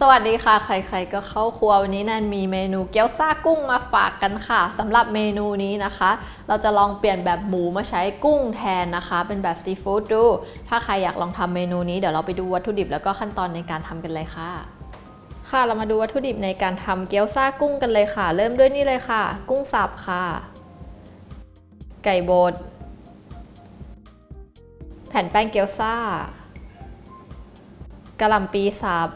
สวัสดีค่ะ ใครๆก็เข้าครัววันนี้แนนมีเมนูเกี๊ยวซ่ากุ้งมาฝากกันค่ะสำหรับเมนูนี้นะคะ เราจะลองเปลี่ยนแบบหมูมาใช้กุ้งแทนนะคะ เป็นแบบซีฟู้ดดู ถ้าใครอยากลองทำเมนูนี้เดี๋ยวเราไปดูวัตถุดิบแล้วก็ขั้นตอนในการทำกันเลยค่ะ ค่ะเรามาดูวัตถุดิบในการทำเกี๊ยวซ่ากุ้งกันเลยค่ะ เริ่มด้วยนี่เลยค่ะ กุ้งสับค่ะ ไก่บดแผ่นแป้งเกี๊ยวซ่ากะหล่ำปีสับ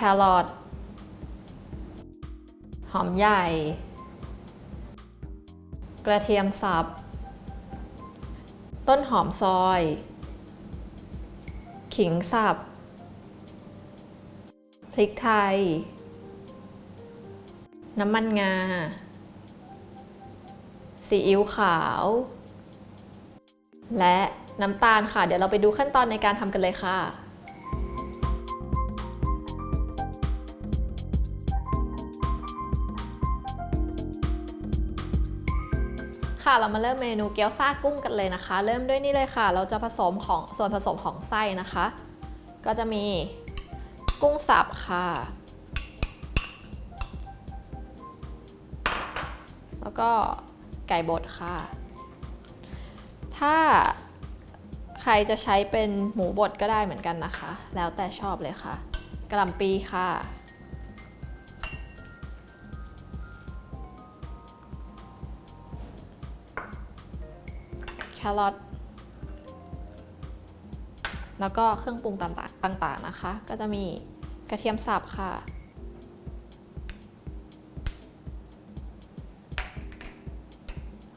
แครอทหอมใหญ่ กระเทียมสับ ต้นหอมซอย ขิงสับ พริกไทย น้ำมันงา ซีอิ๊วขาว และน้ำตาลค่ะ เดี๋ยวเราไปดูขั้นตอนในการทำกันเลยค่ะ ค่ะ เรามาเริ่มเมนูเกี๊ยวซ่ากุ้งกันเลยนะคะ เริ่มด้วยนี่เลยค่ะ เราจะผสมของส่วนผสมของไส้นะคะ ก็จะมีกุ้งสับค่ะ แล้วก็ไก่บดค่ะ ถ้าใครจะใช้เป็นหมูบดก็ได้เหมือนกันนะคะ แล้วแต่ชอบเลยค่ะกระหล่ำปีค่ะ แครอทแล้วก็เครื่องปรุงต่างๆต่างๆนะคะ ก็จะมีกระเทียมสับค่ะ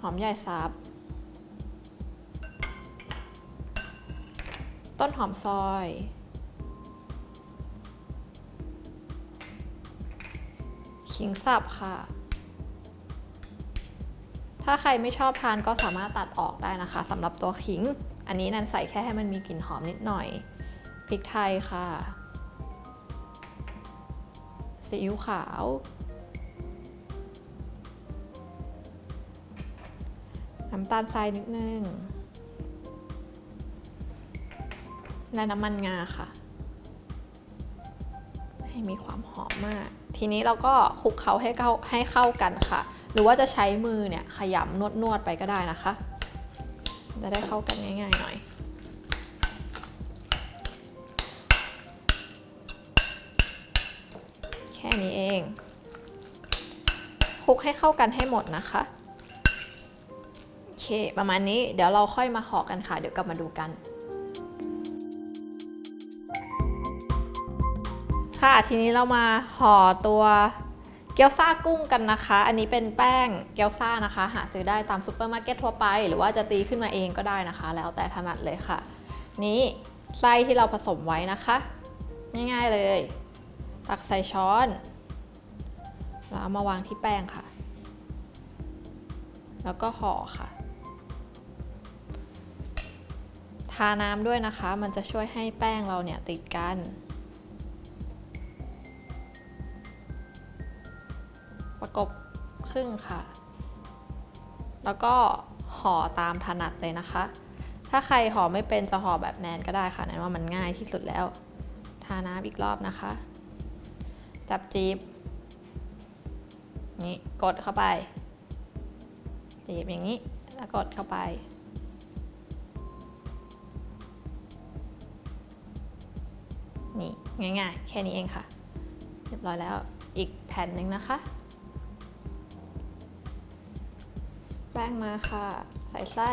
หอมใหญ่สับ ต้นหอมซอย ขิงสับค่ะ ถ้าใครไม่ชอบทานก็สามารถตัดออกได้นะคะสำหรับตัวขิง อันนี้นันใส่แค่ให้มันมีกลิ่นหอมนิดหน่อยพริกไทยค่ะซีอิ๊วขาว น้ำตาลทรายนิดนึง และน้ำมันงาค่ะ ให้มีความหอมมาก ทีนี้เราก็คลุกเคล้าให้เข้าให้เข้ากันค่ะ หรือว่าจะใช้มือเนี่ยขยำนวดนวดๆไปก็ได้นะคะ จะได้เข้ากันง่ายๆหน่อยแค่นี้เองคลุกให้เข้ากันให้หมดนะคะโอเคประมาณนี้เดี๋ยวเราค่อยมาห่อกันค่ะ เดี๋ยวกลับมาดูกันค่ะทีนี้เรามาห่อตัว เกี๊ยวซ่ากุ้งกันนะคะ อันนี้เป็นแป้งเกี๊ยวซ่านะคะ หาซื้อได้ตามซูเปอร์มาร์เก็ตทั่วไป หรือว่าจะตีขึ้นมาเองก็ได้นะคะ แล้วแต่ถนัดเลยค่ะ นี้ไส้ที่เราผสมไว้นะคะ ง่ายๆเลย ตักใส่ช้อน แล้วเอามาวางที่แป้งค่ะ แล้วก็ห่อค่ะ ทาน้ำด้วยนะคะ มันจะช่วยให้แป้งเราเนี่ยติดกัน ประกบครึ่งค่ะ แล้วก็ห่อตามถนัดเลยนะคะ ถ้าใครห่อไม่เป็นจะห่อแบบแนนก็ได้ค่ะแนนว่ามันง่ายที่สุดแล้ว ทาน้ำอีกรอบนะคะ จับจีบนี่กดเข้าไป จีบอย่างนี้แล้วกดเข้าไปนี่ง่ายๆ แค่นี้เองค่ะ เรียบร้อยแล้วอีกแผ่นหนึ่งนะคะ ป้งมาค่ะ ใส่ไส้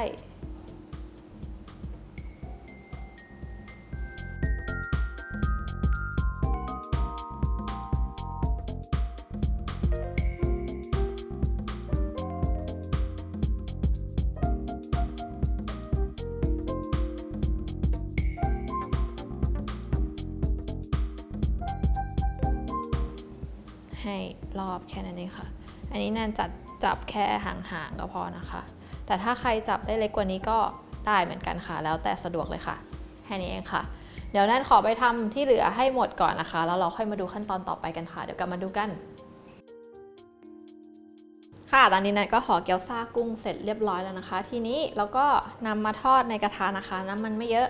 ให้รอบแค่นั้นเองค่ะ อันนี้แนนจัด จับแค่ห่างๆก็พอนะคะ แต่ถ้าใครจับได้เล็กกว่านี้ก็ได้เหมือนกันค่ะ แล้วแต่สะดวกเลยค่ะแค่นี้เองค่ะ เดี๋ยวแนนขอไปทำที่เหลือให้หมดก่อนนะคะ แล้วเราค่อยมาดูขั้นตอนต่อไปกันค่ะ เดี๋ยวกลับมาดูกันค่ะตอนนี้แนนก็ห่อเกี๊ยวซ่ากุ้งเสร็จเรียบร้อยแล้วนะคะ ทีนี้เราก็นำมาทอดในกระทะนะคะ น้ำมันไม่เยอะ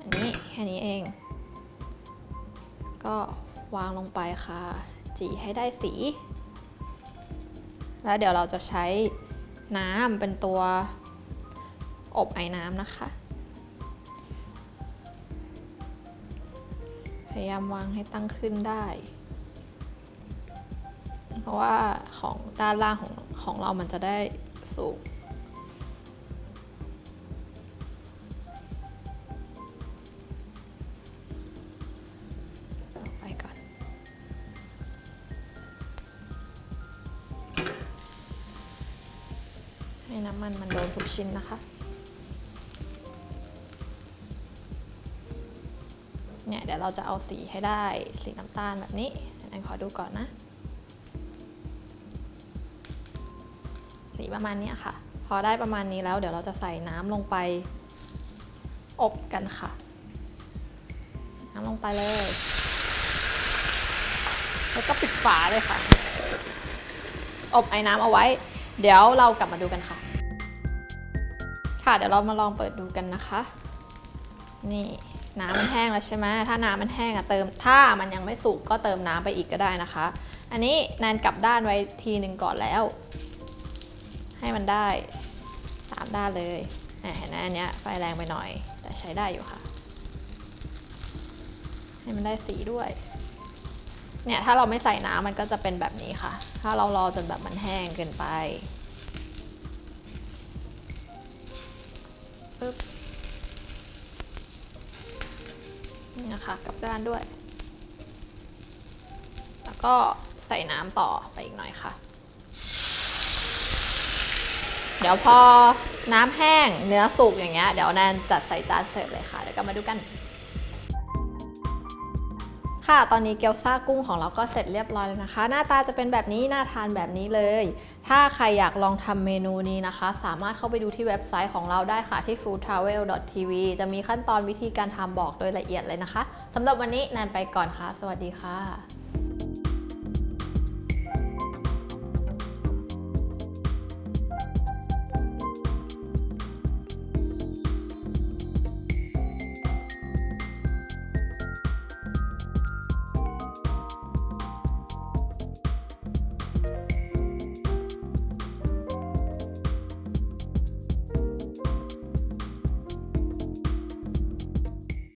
อันนี้แค่นี้เอง ก็วางลงไปค่ะ จีให้ได้สี แล้วเดี๋ยวเราจะใช้น้ำเป็นตัวอบไอ้น้ำนะคะ พยายามวางให้ตั้งขึ้นได้ เพราะว่าของด้านล่างของของเรามันจะได้สูง น้ำมันมันโดนทุกชิ้นนะคะ เนี่ยเดี๋ยวเราจะเอาสีให้ได้สีน้ำตาลแบบนี้ไหนขอดูก่อนนะ สีประมาณนี้ค่ะ พอได้ประมาณนี้แล้วเดี๋ยวเราจะใส่น้ำลงไป อบกันค่ะ น้ำลงไปเลยแล้วก็ปิดฝาเลยค่ะ อบไอ้น้ำเอาไว้ เดี๋ยวเรากลับมาดูกันค่ะ ค่ะ เดี๋ยวเรามาลองเปิดดูกันนะคะ นี่น้ำมันแห้งแล้วใช่ไหมถ้าน้ำมันแห้งอะเติม ถ้ามันยังไม่สุกก็เติมน้ำไปอีกก็ได้นะคะ อันนี้แนนกลับด้านไว้ทีหนึ่งก่อนแล้ว ให้มันได้สามด้านเลยอะเห็นไหมอันเนี้ยไฟแรงไปหน่อย แต่ใช้ได้อยู่ค่ะ ให้มันได้สีด้วย เนี่ยถ้าเราไม่ใส่น้ำมันก็จะเป็นแบบนี้ค่ะ ถ้าเรารอจนแบบมันแห้งเกินไป นะคะกับด้านด้วย แล้วก็ใส่น้ำต่อไปอีกหน่อยค่ะ เดี๋ยวพอน้ำแห้งเนื้อสุกอย่างเงี้ยเดี๋ยวแนนจัดใส่จานเสิร์ฟเลยค่ะ แล้วก็มาดูกัน ค่ะ ตอนนี้เกี๊ยวซ่ากุ้งของเราก็เสร็จเรียบร้อยแล้วนะคะ หน้าตาจะเป็นแบบนี้น่าทานแบบนี้เลย ถ้าใครอยากลองทำเมนูนี้นะคะ สามารถเข้าไปดูที่เว็บไซต์ของเราได้ค่ะที่ foodtravel.tv จะมีขั้นตอนวิธีการทำบอกโดยละเอียดเลยนะคะสำหรับวันนี้แนนไปก่อนค่ะ สวัสดีค่ะ